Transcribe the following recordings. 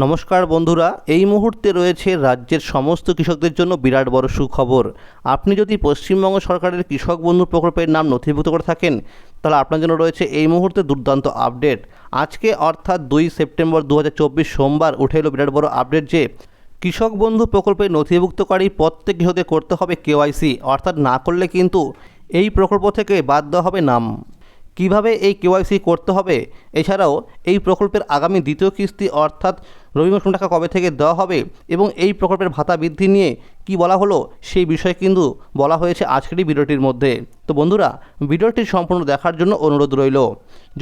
নমস্কার বন্ধুরা, এই মুহূর্তে রয়েছে রাজ্যের সমস্ত কৃষকদের জন্য বিরাট বড় সুখবর। আপনি যদি পশ্চিমবঙ্গ সরকারের কৃষক বন্ধু প্রকল্পের নাম নথিভুক্ত করে থাকেন, তাহলে আপনার জন্য রয়েছে এই মুহূর্তে দুর্দান্ত আপডেট। আজকে অর্থাৎ দুই সেপ্টেম্বর দু হাজার চব্বিশ সোমবার উঠে এলো বিরাট বড় আপডেট যে, কৃষক বন্ধু প্রকল্পে নথিভুক্তকারী প্রত্যেক কৃষকদের করতে হবে কেওয়াইসি অর্থাৎ না করলে কিন্তু এই প্রকল্প থেকে বাদ দেওয়া হবে নাম। কীভাবে এই কেওয়াইসি করতে হবে? এছাড়াও এই প্রকল্পের আগামী দ্বিতীয় কিস্তি, অর্থাৎ রবি মৌসুম টাকা কবে থেকে দেওয়া হবে এবং এই প্রকল্পের ভাতা বৃদ্ধি নিয়ে কি বলা হলো, সেই বিষয়ে কিন্তু বলা হয়েছে আজকের এই ভিডিওটির মধ্যে। তো বন্ধুরা, ভিডিওটি সম্পূর্ণ দেখার জন্য অনুরোধ রইল।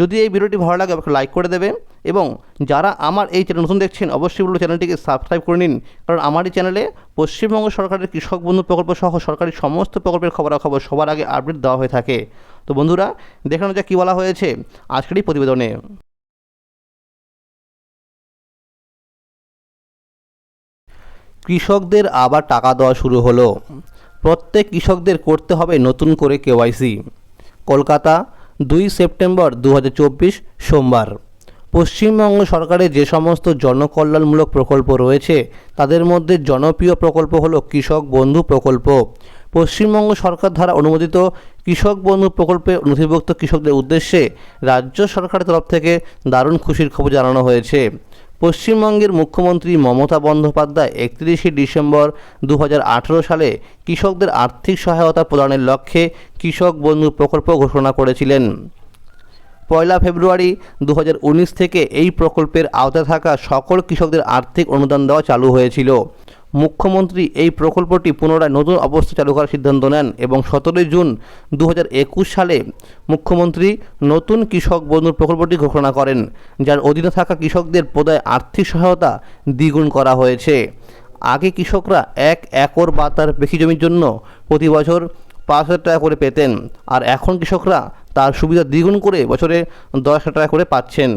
যদি এই ভিডিওটি ভালো লাগে, আমাকে লাইক করে দেবে এবং যারা আমার এই চ্যানেল নতুন দেখছেন, অবশ্যই বলব চ্যানেলটিকে সাবস্ক্রাইব করে নিন। কারণ আমার এই চ্যানেলে পশ্চিমবঙ্গ সরকারের কৃষক বন্ধু প্রকল্প সহ সরকারি সমস্ত প্রকল্পের খবরাখবর সবার আগে আপডেট দেওয়া হয়ে থাকে। তো বন্ধুরা, দেখানো যাক কী বলা হয়েছে আজকের এই প্রতিবেদনে। কৃষকদের আবার টাকা দেওয়া শুরু হলো। প্রত্যেক কৃষকদের করতে হবে নতুন করে কেওয়াইসি কলকাতা, দুই সেপ্টেম্বর দু হাজার চব্বিশ সোমবার। পশ্চিমবঙ্গ সরকারের যে সমস্ত জনকল্যাণমূলক প্রকল্প রয়েছে, তাদের মধ্যে জনপ্রিয় প্রকল্প হলো কৃষক বন্ধু প্রকল্প। পশ্চিমবঙ্গ সরকার দ্বারা অনুমোদিত কৃষক বন্ধু প্রকল্পে নথিভুক্ত কৃষকদের উদ্দেশ্যে রাজ্য সরকারের তরফ থেকে দারুণ খুশির খবর জানানো হয়েছে। পশ্চিমবঙ্গের মুখ্যমন্ত্রী মমতা বন্দ্যোপাধ্যায় একত্রিশে ডিসেম্বর দু হাজার আঠেরো সালে কৃষকদের আর্থিক সহায়তা প্রদানের লক্ষ্যে কৃষক বন্ধু প্রকল্প ঘোষণা করেছিলেন। পয়লা ফেব্রুয়ারি দু হাজার উনিশ থেকে এই প্রকল্পের আওতায় থাকা সকল কৃষকদের আর্থিক অনুদান দেওয়া চালু হয়েছিল। মুখ্যমন্ত্রী এই প্রকল্পটি পুনরায় নতুন অবস্থা চালু করার সিদ্ধান্ত নেন এবং সতেরোই জুন দু হাজার একুশ সালে মুখ্যমন্ত্রী নতুন কৃষক বন্ধু প্রকল্পটি ঘোষণা করেন, যার অধীনে থাকা কৃষকদের প্রদায় আর্থিক সহায়তা দ্বিগুণ করা হয়েছে। আগে কৃষকরা এক একর বা তার বেশি জমির জন্য প্রতি বছর পাঁচ হাজার টাকা করে পেতেন, আর এখন কৃষকরা তার সুবিধা দ্বিগুণ করে বছরে দশ হাজার টাকা করে পাচ্ছেন।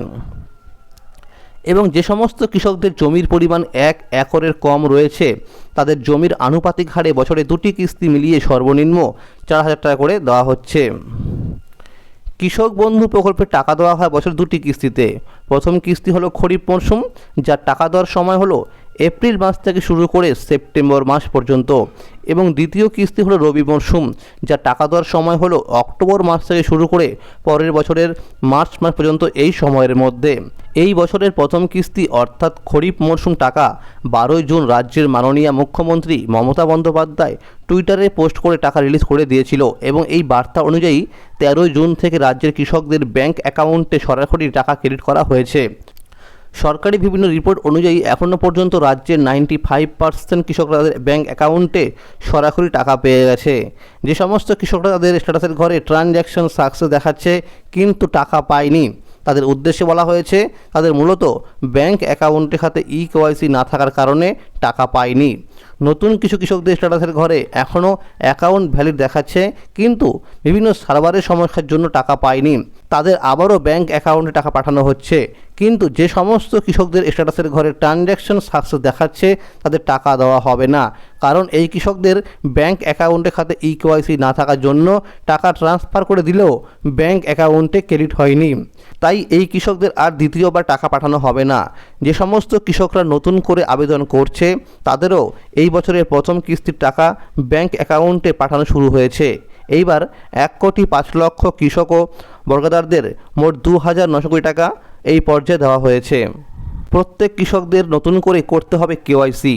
এবং যে সমস্ত কৃষকদের জমির পরিমাণ এক একরের কম রয়েছে, তাদের জমির আনুপাতিক হারে বছরে দুটি কিস্তি মিলিয়ে সর্বনিম্ন চার হাজার টাকা করে দেওয়া হচ্ছে। কৃষক বন্ধু প্রকল্পে টাকা দেওয়া হয় বছর দুটি কিস্তিতে। প্রথম কিস্তি হলো খরিফ মরশুম, যার টাকা দেওয়ার সময় হলো এপ্রিল মাস থেকে শুরু করে সেপ্টেম্বর মাস পর্যন্ত। এবং দ্বিতীয় কিস্তি হলো রবি মরশুম যা টাকা দেওয়ার সময় হলো অক্টোবর মাস থেকে শুরু করে পরের বছরের মার্চ মাস পর্যন্ত এই সময়ের মধ্যে। এই বছরের প্রথম কিস্তি অর্থাৎ খরিফ মরশুম টাকা বারোই জুন রাজ্যের মাননীয় মুখ্যমন্ত্রী মমতা বন্দ্যোপাধ্যায় টুইটারে পোস্ট করে টাকা রিলিজ করে দিয়েছিল এবং এই বার্তা অনুযায়ী তেরোই জুন থেকে রাজ্যের কৃষকদের ব্যাংক অ্যাকাউন্টে সরাসরি টাকা ক্রেডিট করা হয়েছে। সরকারি বিভিন্ন রিপোর্ট অনুযায়ী এখনও পর্যন্ত রাজ্যের নাইনটি ফাইভ পার্সেন্ট কৃষকরা তাদের ব্যাঙ্ক অ্যাকাউন্টে সরাসরি টাকা পেয়ে গেছে। যে সমস্ত কৃষকরা তাদের স্ট্যাটাসের ঘরে ট্রানজ্যাকশন সাকসেস দেখাচ্ছে, কিন্তু টাকা পায়নি। তাদের উদ্দেশ্যে বলা হয়েছে, তাদের মূলত ব্যাংক অ্যাকাউন্টের খাতে ই কেওয়াইসি না থাকার কারণে টাকা পায়নি। নতুন কিছু কৃষকদের স্ট্যাটাসের ঘরে এখনও অ্যাকাউন্ট ভ্যালিড দেখাচ্ছে, কিন্তু বিভিন্ন সার্ভারের সমস্যার জন্য টাকা পায়নি। তাদের আবারও ব্যাংক অ্যাকাউন্টে টাকা পাঠানো হচ্ছে। কিন্তু যে সমস্ত কৃষকদের স্ট্যাটাসের ঘরে ট্রানজ্যাকশন সাকসেস দেখাচ্ছে, তাদের টাকা দেওয়া হবে না। কারণ এই কৃষকদের ব্যাংক অ্যাকাউন্টে খাতে ই কেওয়াইসি না থাকার জন্য টাকা ট্রান্সফার করে দিলেও ব্যাংক অ্যাকাউন্টে ক্রেডিট হয়নি। তাই এই কৃষকদের আর দ্বিতীয়বার টাকা পাঠানো হবে না। যে সমস্ত কৃষকরা নতুন করে আবেদন করছে, তাদেরও এই বছরের প্রথম কিস্তির টাকা ব্যাংক অ্যাকাউন্টে পাঠানো শুরু হয়েছে। এইবার এক কোটি পাঁচ লক্ষ কৃষক ও বর্গাদারদের মোট দু হাজার নশো কোটি টাকা এই পর্যায়ে দেওয়া হয়েছে। প্রত্যেক কৃষকদের নতুন করে করতে হবে কেওয়াইসি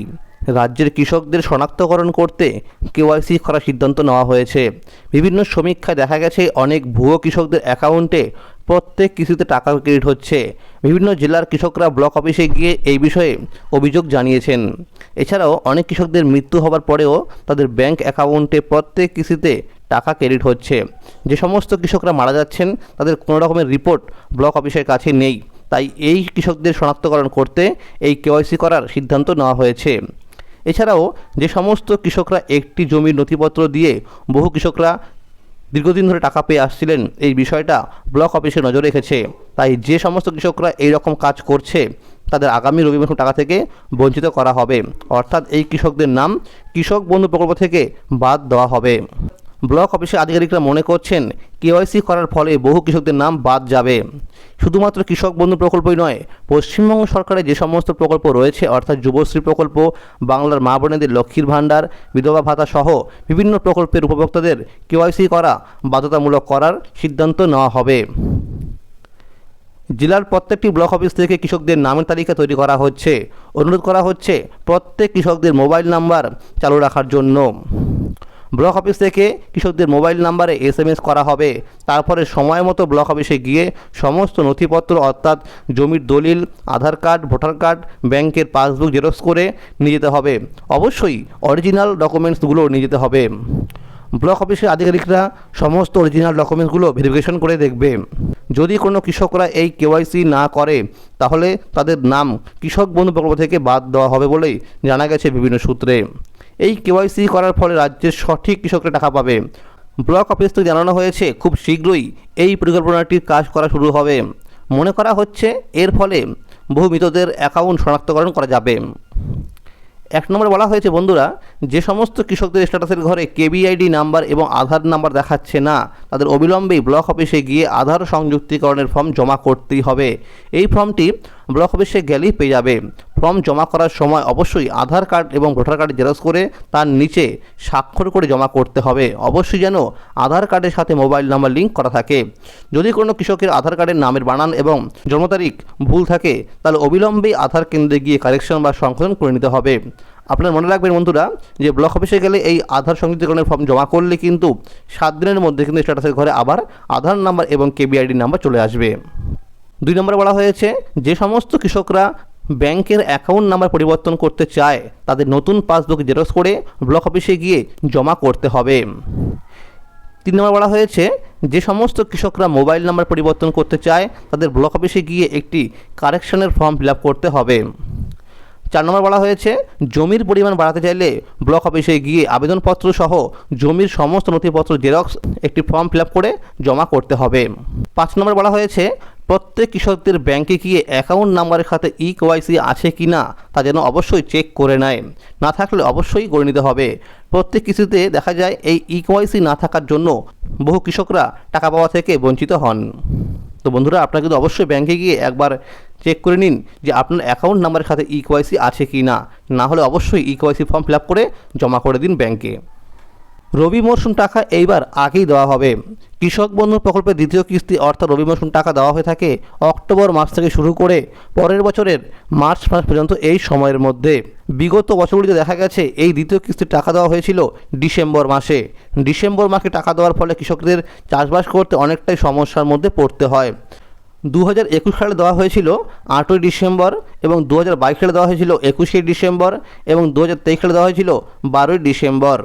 রাজ্যের কৃষকদের শনাক্তকরণ করতে কেওয়াইসি করার সিদ্ধান্ত নেওয়া হয়েছে। বিভিন্ন সমীক্ষায় দেখা গেছে, অনেক ভুয়ো কৃষকদের অ্যাকাউন্টে প্রত্যেক কিস্তিতে টাকা ক্রেডিট হচ্ছে। বিভিন্ন জেলার কৃষকরা ব্লক অফিসে গিয়ে এই বিষয়ে অভিযোগ জানিয়েছেন। এছাড়াও অনেক কৃষকদের মৃত্যু হওয়ার পরেও তাদের ব্যাংক অ্যাকাউন্টে প্রত্যেক কিস্তিতে টাকা ক্রেডিট হচ্ছে। যে সমস্ত কৃষকরা মারা যাচ্ছেন, তাদের কোনো রকমের রিপোর্ট ব্লক অফিসের কাছে নেই। তাই এই কৃষকদের শনাক্তকরণ করতে এই কেওয়াইসি করার সিদ্ধান্ত নেওয়া হয়েছে। এছাড়াও, যে সমস্ত কৃষকরা একটি জমির নথিপত্র দিয়ে বহু কৃষকরা দীর্ঘদিন ধরে টাকা পেয়ে আসছিলেন, এই বিষয়টা ব্লক অফিসে নজর রেখেছে। তাই যে সমস্ত কৃষকরা এই রকম কাজ করছে, তাদের আগামী রবি মৌসুম টাকা থেকে বঞ্চিত করা হবে। অর্থাৎ এই কৃষকদের নাম কৃষক বন্ধু প্রকল্প থেকে বাদ দেওয়া হবে। ব্লক অফিসের আধিকারিকরা মনে করছেন কেওয়াইসি করার ফলে বহু কৃষকদের নাম বাদ যাবে। শুধুমাত্র কৃষক বন্ধু প্রকল্পই নয়, পশ্চিমবঙ্গ সরকারের যে সমস্ত প্রকল্প রয়েছে, অর্থাৎ যুবশ্রী প্রকল্প, বাংলার মা বোনেদের লক্ষ্মীর ভাণ্ডার, বিধবা ভাতা সহ বিভিন্ন প্রকল্পের উপভোক্তাদের কেওয়াইসি করা, বাধ্যতামূলক করার সিদ্ধান্ত নেওয়া হবে। জেলার প্রত্যেকটি ব্লক অফিস থেকে কৃষকদের নামের তালিকা তৈরি করা হচ্ছে। অনুরোধ করা হচ্ছে, প্রত্যেক কৃষকদের মোবাইল নাম্বার চালু রাখার জন্য। ব্লক অফিস থেকে কৃষকদের মোবাইল নাম্বারে এস করা হবে। তারপরে সময় মতো ব্লক অফিসে গিয়ে সমস্ত নথিপত্র অর্থাৎ জমির দলিল, আধার কার্ড, ভোটার কার্ড, ব্যাংকের পাসবুক জেরক্স করে নিয়ে যেতে হবে। অবশ্যই অরিজিনাল ডকুমেন্টসগুলো নিয়ে যেতে হবে। ব্লক অফিসের আধিকারিকরা সমস্ত অরিজিনাল ডকুমেন্টসগুলো ভেরিফিকেশন করে দেখবে। যদি কোনো কৃষকরা এই কেওয়াইসি না করে, তাহলে তাদের নাম কৃষক বন্ধু প্রকল্প থেকে বাদ দেওয়া হবে বলেই জানা গেছে বিভিন্ন সূত্রে। এই কেওয়াইসি করার ফলে রাজ্যের সঠিক কৃষকরা টাকা পাবে। ব্লক অফিস থেকে জানানো হয়েছে, খুব শীঘ্রই এই পরিকল্পনাটির কাজ করা শুরু হবে। মনে করা হচ্ছে, এর ফলে বহু মৃতদের অ্যাকাউন্ট শনাক্তকরণ করা যাবে। এক নম্বরে বলা হয়েছে, বন্ধুরা, যে সমস্ত কৃষকদের স্ট্যাটাসের ঘরে কেবিআইডি নাম্বার এবং আধার নাম্বার দেখাচ্ছে না, তাদের অবিলম্বেই ব্লক অফিসে গিয়ে আধার সংযুক্তিকরণের ফর্ম জমা করতেই হবে। এই ফর্মটি ব্লক অফিসে গেলেই পেয়ে যাবে। ফর্ম জমা করার সময় অবশ্যই আধার কার্ড এবং ভোটার কার্ড জেরক্স করে তার নিচে স্বাক্ষর করে জমা করতে হবে। অবশ্যই যেন আধার কার্ডের সাথে মোবাইল নাম্বার লিঙ্ক করা থাকে। যদি কোনো কৃষকের আধার কার্ডের নামের বানান এবং জন্ম তারিখ ভুল থাকে, তাহলে অবিলম্বে আধার কেন্দ্রে গিয়ে কারেকশন বা সংশোধন করে নিতে হবে। আপনার মনে রাখবেন বন্ধুরা, যে ব্লক অফিসে গেলে এই আধার সংযুক্তিকরণের ফর্ম জমা করলে কিন্তু সাত দিনের মধ্যে কিন্তু স্ট্যাটাসের ঘরে আবার আধার নাম্বার এবং কেবিআইডি নাম্বার চলে আসবে। দুই নম্বরে বলা হয়েছে, যে সমস্ত কৃষকরা ব্যাংকের অ্যাকাউন্ট নাম্বার পরিবর্তন করতে চায়, তাদের নতুন পাসবুক জেরক্স করে ব্লক অফিসে গিয়ে জমা করতে হবে। তিন নম্বর বলা হয়েছে, যে সমস্ত কৃষকরা মোবাইল নাম্বার পরিবর্তন করতে চায়, তাদের ব্লক অফিসে গিয়ে একটি কারেকশনের ফর্ম ফিল করতে হবে। চার নম্বর বলা হয়েছে, জমির পরিমাণ বাড়াতে চাইলে ব্লক অফিসে গিয়ে আবেদনপত্র সহ জমির সমস্ত নথিপত্র জেরক্স একটি ফর্ম ফিল করে জমা করতে হবে। পাঁচ নম্বর বলা হয়েছে প্রত্যেক কৃষকদের ব্যাংকে গিয়ে অ্যাকাউন্ট নাম্বারের সাথে ই কেওয়াইসি আছে কি না তা যেন অবশ্যই চেক করে নেয়। না থাকলে অবশ্যই করে নিতে হবে। প্রত্যেক কৃষিতে দেখা যায় এই ই কেওয়াইসি না থাকার জন্য বহু কৃষকরা টাকা পাওয়া থেকে বঞ্চিত হন। তো বন্ধুরা, আপনারা কিন্তু অবশ্যই ব্যাংকে গিয়ে একবার চেক করে নিন যে আপনার অ্যাকাউন্ট নাম্বারের সাথে ই কেওয়াইসি আছে কি না। না হলে অবশ্যই e KYC form fill up করে জমা করে দিন ব্যাংকে। রবি মরশুম টাকা এইবার আগেই দেওয়া হবে। কৃষক বন্ধু প্রকল্পের দ্বিতীয় কিস্তি অর্থাৎ রবি মরশুম টাকা দেওয়া হয়ে থাকে অক্টোবর মাস থেকে শুরু করে পরের বছরের মার্চ মাস পর্যন্ত এই সময়ের মধ্যে। বিগত বছরগুলিতে দেখা গেছে এই দ্বিতীয় কিস্তির টাকা দেওয়া হয়েছিল ডিসেম্বর মাসে। ডিসেম্বর মাসে টাকা দেওয়ার ফলে কৃষকদের চাষবাস করতে অনেকটাই সমস্যার মধ্যে পড়তে হয়। দু হাজার একুশ সালে দেওয়া হয়েছিল আটই ডিসেম্বর এবং দু হাজার বাইশ সালে দেওয়া হয়েছিল একুশে ডিসেম্বর এবং দু হাজার তেইশ সালে দেওয়া হয়েছিল বারোই ডিসেম্বর।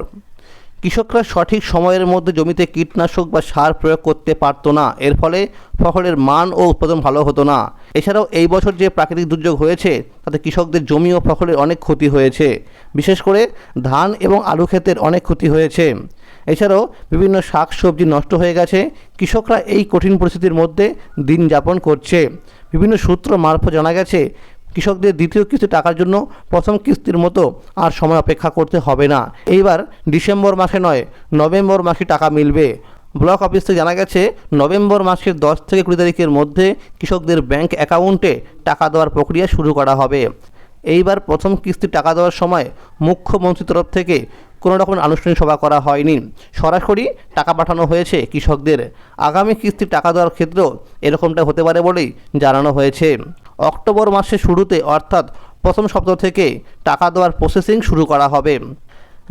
কৃষকরা সঠিক সময়ের মধ্যে জমিতে কীটনাশক বা সার প্রয়োগ করতে পারতো না। এর ফলে ফসলের মান ও উৎপাদন ভালো হতো না। এছাড়াও এই বছর যে প্রাকৃতিক দুর্যোগ হয়েছে, তাতে কৃষকদের জমি ও ফসলের অনেক ক্ষতি হয়েছে। বিশেষ করে ধান এবং আলু ক্ষেতের অনেক ক্ষতি হয়েছে। এছাড়াও বিভিন্ন শাক সবজি নষ্ট হয়ে গেছে। কৃষকরা এই কঠিন পরিস্থিতির মধ্যে দিন যাপন করছে। বিভিন্ন সূত্র মারফত জানা গেছে কৃষকদের দ্বিতীয় কিস্তি টাকার জন্য প্রথম কিস্তির মতো আর সময় অপেক্ষা করতে হবে না। এইবার ডিসেম্বর মাসে নয়, নভেম্বর মাসে টাকা মিলবে। ব্লক অফিস থেকে জানা গেছে, নভেম্বর মাসের দশ থেকে কুড়ি তারিখের মধ্যে কৃষকদের ব্যাংক অ্যাকাউন্টে টাকা দেওয়ার প্রক্রিয়া শুরু করা হবে। এইবার প্রথম কিস্তি টাকা দেওয়ার সময় মুখ্যমন্ত্রীর তরফ থেকে কোনো রকম আনুষ্ঠানিক সভা করা হয়নি। সরাসরি টাকা পাঠানো হয়েছে কৃষকদের। আগামী কিস্তি টাকা দেওয়ার ক্ষেত্রেও এরকমটা হতে পারে বলেই জানানো হয়েছে। অক্টোবর মাসের শুরুতে অর্থাৎ প্রথম সপ্তাহ থেকে টাকা দেওয়ার প্রসেসিং শুরু করা হবে।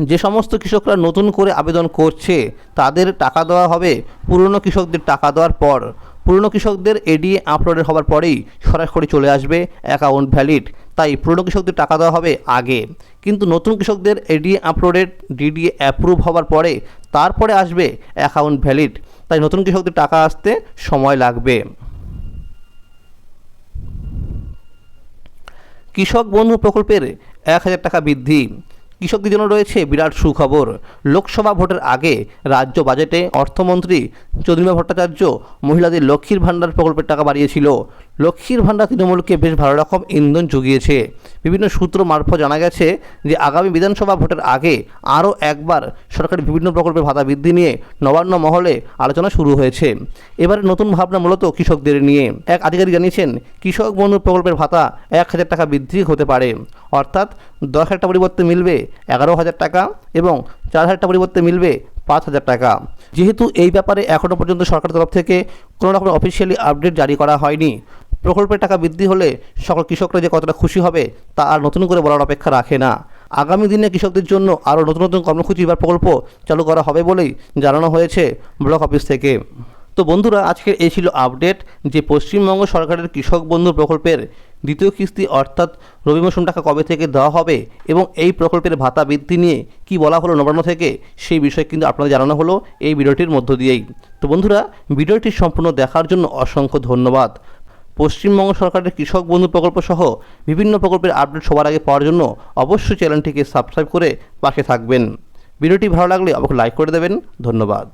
যে সমস্ত কৃষকরা নতুন করে আবেদন করছে, তাদের টাকা দেওয়া হবে পুরনো কৃষকদের টাকা দেওয়ার পর। পুরনো কৃষকদের এডিএ আপলোডের হওয়ার পরেই সরাসরি চলে আসবে অ্যাকাউন্ট ভ্যালিড তাই পুরনো কৃষকদের টাকা দেওয়া হবে আগে। কিন্তু নতুন কৃষকদের এডিএ আপলোডেড ডিডিএ অ্যাপ্রুভ হওয়ার পরে তারপরে আসবে অ্যাকাউন্ট ভ্যালিড তাই নতুন কৃষকদের টাকা আসতে সময় লাগবে। কৃষক বন্ধু প্রকল্পের এক হাজার টাকা বৃদ্ধি। কৃষকদের জন্য রয়েছে বিরাট সুখবর। লোকসভা ভোটের আগে রাজ্য বাজেটে অর্থমন্ত্রী চন্দ্রিমা ভট্টাচার্য মহিলাদের লক্ষ্মীর ভাণ্ডার প্রকল্পের টাকা বাড়িয়েছিল। লক্ষ্মীর ভাণ্ডার তৃণমূলকে বেশ ভালো রকম ইন্ধন জুগিয়েছে। বিভিন্ন সূত্র মারফত জানা গেছে যে, আগামী বিধানসভা ভোটের আগে আরও একবার সরকারি বিভিন্ন প্রকল্পের ভাতা বৃদ্ধি নিয়ে নবান্ন মহলে আলোচনা শুরু হয়েছে। এবারে নতুন ভাবনা মূলত কৃষকদের নিয়ে। এক আধিকারিক জানিয়েছেন, কৃষক বন্ধু প্রকল্পের ভাতা এক হাজার টাকা বৃদ্ধি হতে পারে। অর্থাৎ দশ হাজার টাকা পরিবর্তে মিলবে এগারো হাজার টাকা এবং চার হাজার টাকা পরিবর্তে মিলবে পাঁচ হাজার টাকা। যেহেতু এই ব্যাপারে এখনও পর্যন্ত সরকারের তরফ থেকে কোনো রকম অফিসিয়ালি আপডেট জারি করা হয়নি। প্রকল্পের টাকা বৃদ্ধি হলে সকল কৃষকরা যে কতটা খুশি হবে তা আর নতুন করে বলার অপেক্ষা রাখে না। আগামী দিনে কৃষকদের জন্য আরও নতুন নতুন কর্মসূচি বা প্রকল্প চালু করা হবে বলেই জানানো হয়েছে ব্লক অফিস থেকে। তো বন্ধুরা, আজকের এই ছিল আপডেট যে পশ্চিমবঙ্গ সরকারের কৃষক বন্ধু প্রকল্পের দ্বিতীয় কিস্তি অর্থাৎ রবি মৌসুম টাকা কবে থেকে দেওয়া হবে এবং এই প্রকল্পের ভাতা বৃদ্ধি নিয়ে কি বলা হলো নবান্ন থেকে, সেই বিষয়ে কিন্তু আপনাদের জানানো হলো এই ভিডিওটির মধ্য দিয়েই। তো বন্ধুরা, ভিডিওটি সম্পূর্ণ দেখার জন্য অসংখ্য ধন্যবাদ। পশ্চিমবঙ্গ সরকারের কৃষক বন্ধু প্রকল্প সহ বিভিন্ন প্রকল্পের আপডেট সবার আগে পাওয়ার জন্য অবশ্যই চ্যানেলটিকে সাবস্ক্রাইব করে পাশে থাকবেন। ভিডিওটি ভালো লাগলে অবশ্যই লাইক করে দেবেন। ধন্যবাদ।